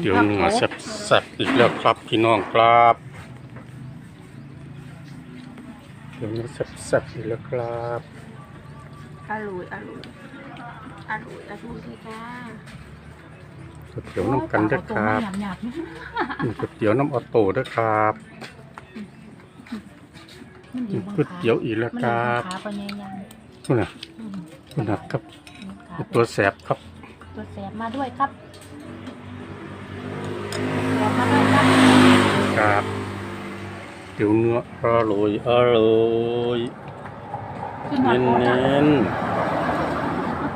เดี๋ยวมาแซ่บๆอีกแล้วครับพี่น้องครับเดี๋ยวมาแซ่บๆอีกแล้วครับอร่อยอร่อยอร่อยอร่อยเลยจ้าก๋วยเตี๋ยวน้ำกันด้วยครับหยาบหยาบๆนะนี่ก๋วยเตี๋ยวน้ำออโต้ด้วยครับมันนี่บนก๋วยเตี๋ยวอีกแล้วมันคอยู่รับบนขาปะเนี่ยยังคุณน่ะอืมคุณน่ะครับขาตัวแสบครับ ตัวแสบมาด้วยครับแสบมาด้วยครับครับเตี๋ยวเนื้ออร่อยอร่อยขึ้นมาเน้นโคตรเน้น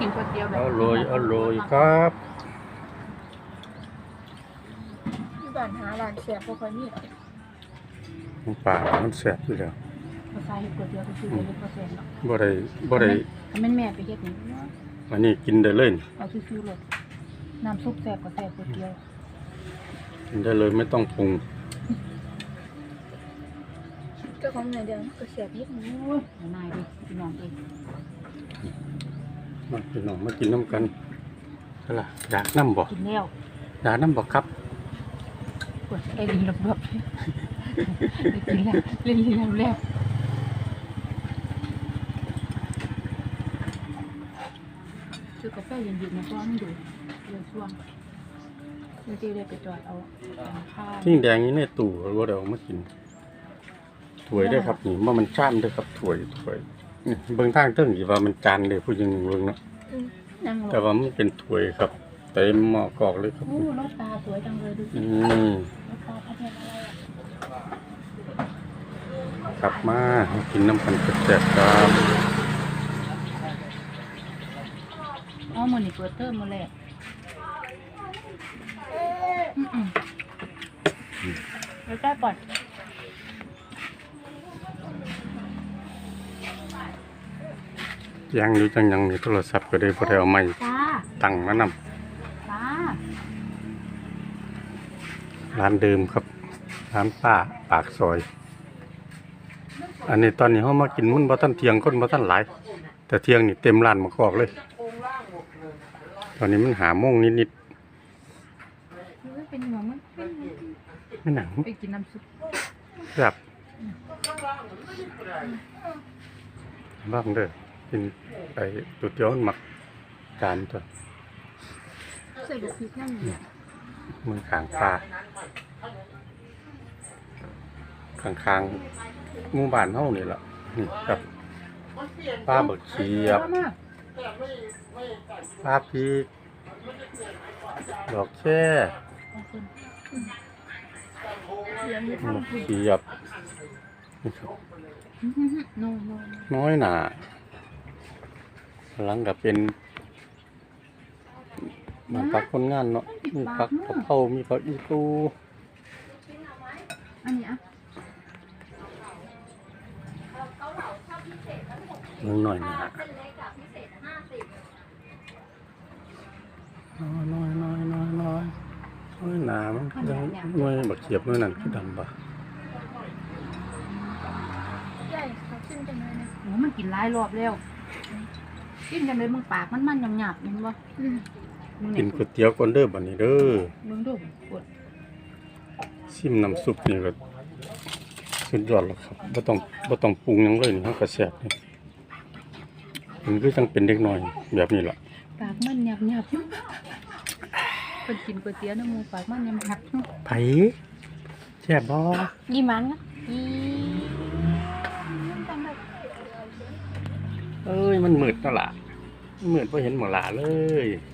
กินก๋วยเตี๋ยวแบบอร่อยอร่อยครับที่บ้านหาร้านแสบบ่ค่อยมีหรอกน้ำปลามันแสบอยู่แล้วภาษาเฮ็ดก๋วยเตี๋ยวก็คือเลยเปอร์เซ็นต์เนาะบ่ได้บ่ได้ ถ้าแม่นแม่ไปเฮ็ดนี่ อันนี้กินได้เลยนี่เอาซื่อๆเลยน้ำซุปแสบก็แสบก๋วยเตี๋ยวกินได้เลยไม่ต้องปรุงเจ้าของไหนเดียวก็แสบนิดนึงโอ้ยนายดิพี่น้องเองมาพี่น้องมากินน้ำกันเอาล่ะอยากน้ำบ่กินแล้วอยากน้ำบ่ครับปวดไอ้ลีระเบิดไปกินแล้วเล่นลีแล้วแล้ว ซื้อกาแฟเย็นๆนะเพราะว่ามันดูเรื่องช่วงเมื่อกี้ได้ไปจอดเอาข้าวทิ้งแดงนี้ในตู้บ่ได้เอามากินถ้วยได้อครับนี่ว่ามันจ้านได้อครับถ้วยถ้วยนี่เบิ่งทางเทิงสิว่ามันจานเลยผู้หญิงเบิ่งเนาะนั่งลแต่งว่ามันเป็นถ้วยครับเต็มหม้อกอกเลยครับโอ้รถตาสวยจังเลยดูสิอืมรถตาพัฒนาอะไรอะกลับมากินน้ำกันแซ่บๆครับ อ๋อ มือนี่เปิดเตอร์มาแล้วอืมๆแล้วใกล้ก่อนยังอยู่จังยังนี่โทรศัพท์ก็ได้บ่ได้เอาไม้จ้าตั้งมานำจ้าร้านเดิมครับร้านป้าปากซอย อันนี้ตอนนี้เฮามากินมันบ่ทันเที่ยงคนบ่ทันหลายแต่เที่ยงนี่เต็มร้านมากอกเลย ตอนนี้มันหาโมงนิดมันเป็นหัวมันเป็นๆไม่หนังไปกินน้ำซุปแบบบ้างเด้อกินไปตัวเดียวมันหมักจานตัวใส่บุกพริกนั่นเนี่ยมือขางปลาข้างคางๆหมู่บ้านเฮานี่ล่ะนี่ครับปลาบักเขียบมากป ลาพริกดอกแค่ขอบคุณเดี๋ยวนี้บักทำคุณเขียบนี่ครับโนโนน้อยหนาหลังกับเป็นมันพักคนงานเนาะมีพักกะเพรามีพักอีตูอันนี้อะนิดหน่อยนะ น้อยน้อยน้อยน้อยน้อยน้อยหนามันยังหน่วยบักเขียบหน่วยนั่นคือดำปะใหญ่เขาขึ้นจังเลยนะโอ้มันกินหลายรอบแล้วกินจังเลยมึงปากมันมันหยาบๆมึงบ่มึงกิเนี่ยนก๋วยเตี๋ยวก่อนเด้อบัดนี้เด้อมึงดูปวดชิมน้ำซุปนี่ก็สุดยอดแล้วครับบ่ต้องบ่ต้องปรุงหยังเลยนี่เฮาก็แซ่บนี่มันคือจังเป็นเด็กน้อยแบบนี้ล่ะ ปากมันหยาบหยาบคนกินก๋วยเตี๋ยวน้ำมูปากมันหยาบหยาบไผแซ่บบ่ยี่มันนะอีเอ้ยมันมืดนั่นล่ะมันมืดบ่เห็นหมอหลาเลยม